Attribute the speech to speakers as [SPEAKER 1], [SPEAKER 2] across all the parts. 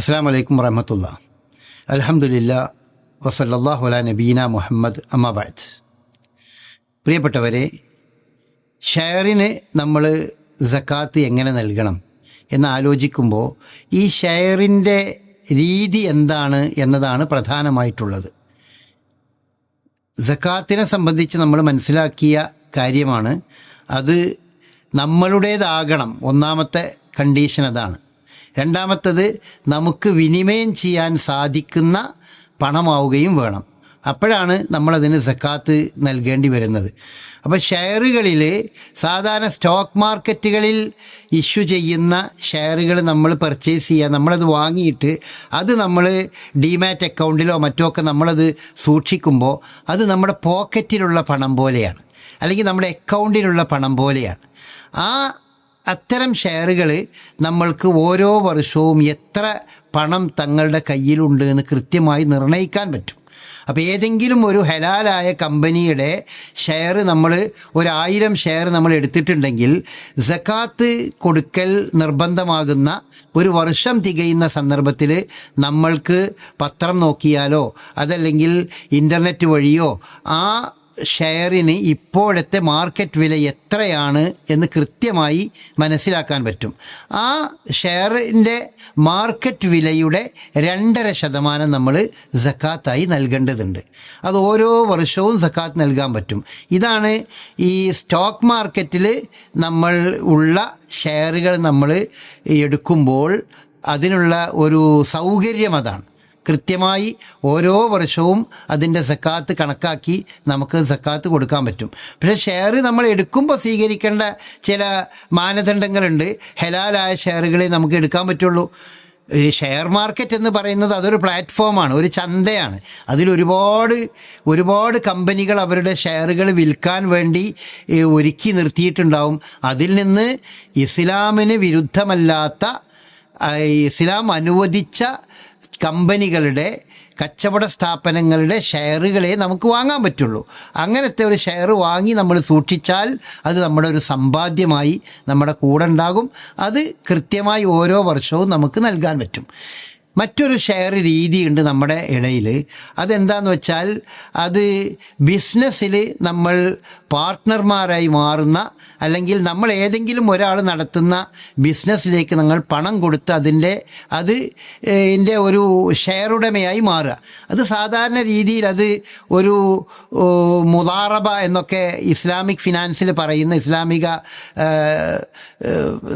[SPEAKER 1] അസ്സാം വലൈക്കും വറഹമത്തുള്ള. അലഹമുല്ല വസല്ലാഹു അല നബീന മുഹമ്മദ് അമ്മാബാദ് പ്രിയപ്പെട്ടവരെ ഷെയറിന് നമ്മൾ സക്കാത്ത് എങ്ങനെ നൽകണം എന്ന് ആലോചിക്കുമ്പോൾ ഈ ഷെയറിന്റെ രീതി എന്താണ് എന്നതാണ് പ്രധാനമായിട്ടുള്ളത്. സക്കാത്തിനെ സംബന്ധിച്ച് നമ്മൾ മനസ്സിലാക്കിയ കാര്യമാണ് അത് നമ്മളുടേതാകണം. ഒന്നാമത്തെ കണ്ടീഷൻ അതാണ്. രണ്ടാമത്തത് നമുക്ക് വിനിമയം ചെയ്യാൻ സാധിക്കുന്ന പണമാവുകയും വേണം. അപ്പോഴാണ് നമ്മളതിന് സക്കാത്ത് നൽകേണ്ടി വരുന്നത്. അപ്പോൾ ഷെയറുകളിൽ സാധാരണ സ്റ്റോക്ക് മാർക്കറ്റുകളിൽ ഇഷ്യൂ ചെയ്യുന്ന ഷെയറുകൾ നമ്മൾ പർച്ചേസ് ചെയ്യുക നമ്മളത് വാങ്ങിയിട്ട് അത് നമ്മൾ ഡിമാറ്റ് അക്കൗണ്ടിലോ മറ്റോ ഒക്കെ നമ്മളത് സൂക്ഷിക്കുമ്പോൾ അത് നമ്മുടെ പോക്കറ്റിലുള്ള പണം പോലെയാണ്. അല്ലെങ്കിൽ നമ്മുടെ അക്കൗണ്ടിലുള്ള പണം പോലെയാണ്. ആ അത്തരം ഷെയറുകൾ നമ്മൾക്ക് ഓരോ വർഷവും എത്ര പണം തങ്ങളുടെ കയ്യിലുണ്ട് എന്ന് കൃത്യമായി നിർണയിക്കാൻ പറ്റും. അപ്പോൾ ഏതെങ്കിലും ഒരു ഹലാലായ കമ്പനിയുടെ ഷെയർ നമ്മൾ ഒരായിരം ഷെയർ നമ്മൾ എടുത്തിട്ടുണ്ടെങ്കിൽ ജക്കാത്ത് കൊടുക്കൽ നിർബന്ധമാകുന്ന ഒരു വർഷം തികയുന്ന സന്ദർഭത്തിൽ നമ്മൾക്ക് പത്രം നോക്കിയാലോ അതല്ലെങ്കിൽ ഇന്റർനെറ്റ് വഴിയോ ആ ഷെയറിന് ഇപ്പോഴത്തെ മാർക്കറ്റ് വില എത്രയാണ് എന്ന് കൃത്യമായി മനസ്സിലാക്കാൻ പറ്റും. ആ ഷെയറിന്റെ മാർക്കറ്റ് വിലയുടെ രണ്ടര ശതമാനം നമ്മൾ സക്കാത്തായി നൽകേണ്ടതുണ്ട്. അത് ഓരോ വർഷവും സക്കാത്ത് നൽകാൻ പറ്റും. ഇതാണ് ഈ സ്റ്റോക്ക് മാർക്കറ്റിൽ നമ്മൾ ഉള്ള ഷെയറുകൾ നമ്മൾ എടുക്കുമ്പോൾ അതിനുള്ള ഒരു സൗകര്യം അതാണ്. കൃത്യമായി ഓരോ വർഷവും അതിന്റെ സക്കാത്ത് കണക്കാക്കി നമുക്ക് സക്കാത്ത് കൊടുക്കാൻ പറ്റും. പക്ഷേ ഷെയർ നമ്മൾ എടുക്കുമ്പോൾ സ്വീകരിക്കേണ്ട ചില മാനദണ്ഡങ്ങളുണ്ട്. ഹലാലായ ഷെയറുകളെ നമുക്ക് എടുക്കാൻ പറ്റുള്ളൂ. ഷെയർ മാർക്കറ്റ് എന്ന് പറയുന്നത് അതൊരു പ്ലാറ്റ്ഫോമാണ് ഒരു ചന്തയാണ്. അതിൽ ഒരുപാട് ഒരുപാട് കമ്പനികൾ അവരുടെ ഷെയറുകൾ വിൽക്കാൻ വേണ്ടി ഒരുക്കി നിർത്തിയിട്ടുണ്ടാവും. അതിൽ നിന്ന് ഇസ്ലാമിന് വിരുദ്ധമല്ലാത്ത ഇസ്ലാം അനുവദിച്ച കമ്പനികളുടെ കച്ചവട സ്ഥാപനങ്ങളുടെ ഷെയറുകളെ നമുക്ക് വാങ്ങാൻ പറ്റുള്ളൂ. അങ്ങനത്തെ ഒരു ഷെയർ വാങ്ങി നമ്മൾ സൂക്ഷിച്ചാൽ അത് നമ്മുടെ ഒരു സമ്പാദ്യമായി നമ്മുടെ കൂടെ ഉണ്ടാകും. അത് കൃത്യമായി ഓരോ വർഷവും നമുക്ക് നൽകാൻ പറ്റും. മറ്റൊരു ഷെയർ രീതിയുണ്ട് നമ്മുടെ ഇടയിൽ അതെന്താന്ന് വെച്ചാൽ അത് ബിസിനസ്സിൽ നമ്മൾ പാർട്ട്ണർമാരായി മാറുന്ന അല്ലെങ്കിൽ നമ്മൾ ഏതെങ്കിലും ഒരാൾ നടത്തുന്ന ബിസിനസ്സിലേക്ക് നിങ്ങൾ പണം കൊടുത്ത് അതിന്റെ അത് എന്റെ ഒരു ഷെയർ ഉടമയായി മാറുക. അത് സാധാരണ രീതിയിൽ അത് ഒരു മുതാറബ എന്നൊക്കെ ഇസ്ലാമിക് ഫിനാൻസിൽ പറയുന്ന ഇസ്ലാമിക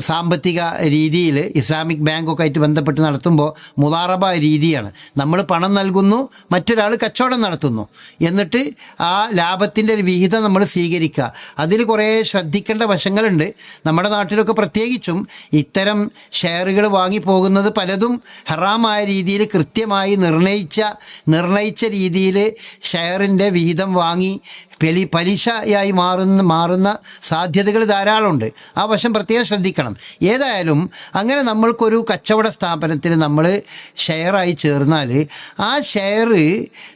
[SPEAKER 1] സാമ്പത്തിക രീതിയിൽ ഇസ്ലാമിക് ബാങ്കൊക്കെ ആയിട്ട് ബന്ധപ്പെട്ട് നടത്തുമ്പോൾ മുതാറബ രീതിയാണ്. നമ്മൾ പണം നൽകുന്നു മറ്റൊരാൾ കച്ചവടം നടത്തുന്നു. എന്നിട്ട് ആ ലാഭത്തിന്റെ ഒരു വിഹിതം നമ്മൾ സ്വീകരിക്കുക. അതിൽ കുറേ ശ്രദ്ധിക്കേണ്ട വശങ്ങളുണ്ട്. നമ്മുടെ നാട്ടിലൊക്കെ പ്രത്യേകിച്ചും ഇത്തരം ഷെയറുകൾ വാങ്ങിപ്പോകുന്നത് പലതും ഹറാമായ രീതിയിൽ കൃത്യമായി നിർണയിച്ച നിർണയിച്ച രീതിയിൽ ഷെയറിന്റെ വിഹിതം വാങ്ങി പെലി പലിശയായി മാറുന്ന മാറുന്ന സാധ്യതകൾ ധാരാളമുണ്ട്. ആ വശം പ്രത്യേകം ശ്രദ്ധിക്കണം. ഏതായാലും അങ്ങനെ നമ്മൾക്കൊരു കച്ചവട സ്ഥാപനത്തിൽ നമ്മൾ ഷെയറായി ചേർന്നാൽ ആ ഷെയർ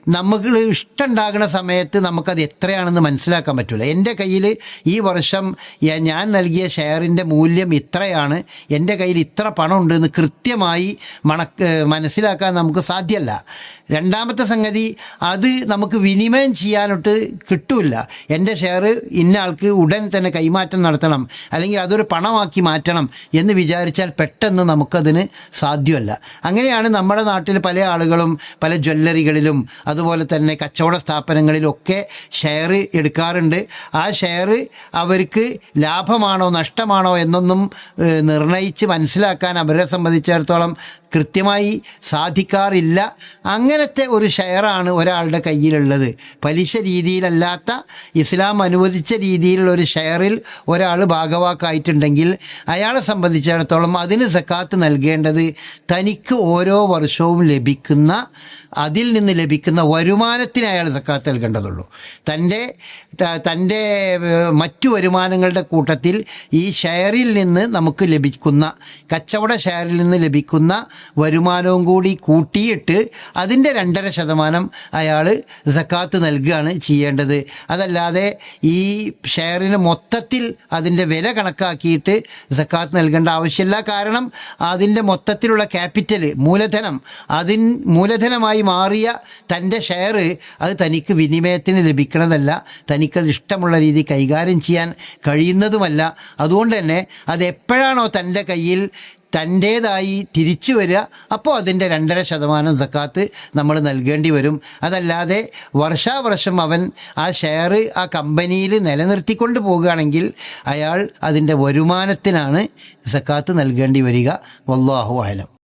[SPEAKER 1] നമുക്ക് ഇഷ്ടമുണ്ടാകുന്ന സമയത്ത് നമുക്കത് എത്രയാണെന്ന് മനസ്സിലാക്കാൻ പറ്റില്ല എന്റെ കയ്യിൽ ഈ വർഷം ഞാൻ നൽകിയ ഷെയറിന്റെ മൂല്യം ഇത്രയാണ്. എന്റെ കയ്യിൽ ഇത്ര പണമുണ്ട് എന്ന് കൃത്യമായി മണക്ക് മനസ്സിലാക്കാൻ നമുക്ക് സാധ്യമല്ല രണ്ടാമത്തെ സംഗതി അത് നമുക്ക് വിനിമയം ചെയ്യാനൊട്ട് കിട്ടൂല. എന്റെ ഷെയർ ഇന്ന ആൾക്ക് ഉടൻ തന്നെ കൈമാറ്റം നടത്തണം. അല്ലെങ്കിൽ അതൊരു പണമാക്കി മാറ്റണം എന്ന് വിചാരിച്ചാൽ പെട്ടെന്ന് നമുക്കതിന് സാധ്യമല്ല. അങ്ങനെയാണ് നമ്മുടെ നാട്ടിൽ പല ആളുകളും പല ജ്വല്ലറികളിലും അതുപോലെ തന്നെ കച്ചവട സ്ഥാപനങ്ങളിലൊക്കെ ഷെയർ എടുക്കാറുണ്ട്. ആ ഷെയർ അവർക്ക് ലാഭമാണോ നഷ്ടമാണോ എന്നൊന്നും നിർണയിച്ച് മനസ്സിലാക്കാൻ അവരെ സംബന്ധിച്ചിടത്തോളം കൃത്യമായി സാധിക്കാറില്ല. അങ്ങനത്തെ ഒരു ഷെയറാണ് ഒരാളുടെ കയ്യിലുള്ളത്. പലിശ രീതിയിലല്ലാത്ത ഇസ്ലാം അനുവദിച്ച രീതിയിലുള്ള ഒരു ഷെയറിൽ ഒരാൾ ഭാഗവാക്കായിട്ടുണ്ടെങ്കിൽ അയാളെ സംബന്ധിച്ചിടത്തോളം അതിന് സക്കാത്ത് നൽകേണ്ടത് തനിക്ക് ഓരോ വർഷവും ലഭിക്കുന്ന അതിൽ നിന്ന് ലഭിക്കുന്ന വരുമാനത്തിന് അയാൾ സക്കാത്ത് നൽകേണ്ടതുള്ളൂ. തന്റെ തന്റെ മറ്റു വരുമാനങ്ങളുടെ കൂട്ടത്തിൽ ഈ ഷെയറിൽ നിന്ന് നമുക്ക് ലഭിക്കുന്ന കച്ചവട ഷെയറിൽ നിന്ന് ലഭിക്കുന്ന വരുമാനവും കൂടി കൂട്ടിയിട്ട് അതിന്റെ രണ്ടര ശതമാനം അയാൾ സക്കാത്ത് നൽകുകയാണ് ചെയ്യേണ്ടത്. അതല്ലാതെ ഈ ഷെയറിന് മൊത്തത്തിൽ അതിന്റെ വില കണക്കാക്കിയിട്ട് സക്കാത്ത് നൽകേണ്ട ആവശ്യമില്ല. കാരണം അതിന്റെ മൊത്തത്തിലുള്ള ക്യാപിറ്റൽ മൂലധനം അതിൻ മൂലധനമായി മാറിയ തന്റെ ഷെയർ അത് തനിക്ക് വിനിമയത്തിന് ലഭിക്കണതല്ല. തനിക്കത് ഇഷ്ടമുള്ള രീതി കൈകാര്യം ചെയ്യാൻ കഴിയുന്നതുമല്ല. അതുകൊണ്ട് തന്നെ അത് എപ്പോഴാണോ തന്റെ കയ്യിൽ തന്റേതായി തിരിച്ചു വരിക അപ്പോൾ അതിന്റെ രണ്ടര ശതമാനം സക്കാത്ത് നമ്മൾ നൽകേണ്ടി വരും. അതല്ലാതെ വർഷാവർഷം അവൻ ആ ഷെയർ ആ കമ്പനിയിൽ നിലനിർത്തിക്കൊണ്ട് പോകുകയാണെങ്കിൽ അയാൾ അതിന്റെ വരുമാനത്തിനാണ് സക്കാത്ത് നൽകേണ്ടി വരിക. വല്ലാഹു ആലം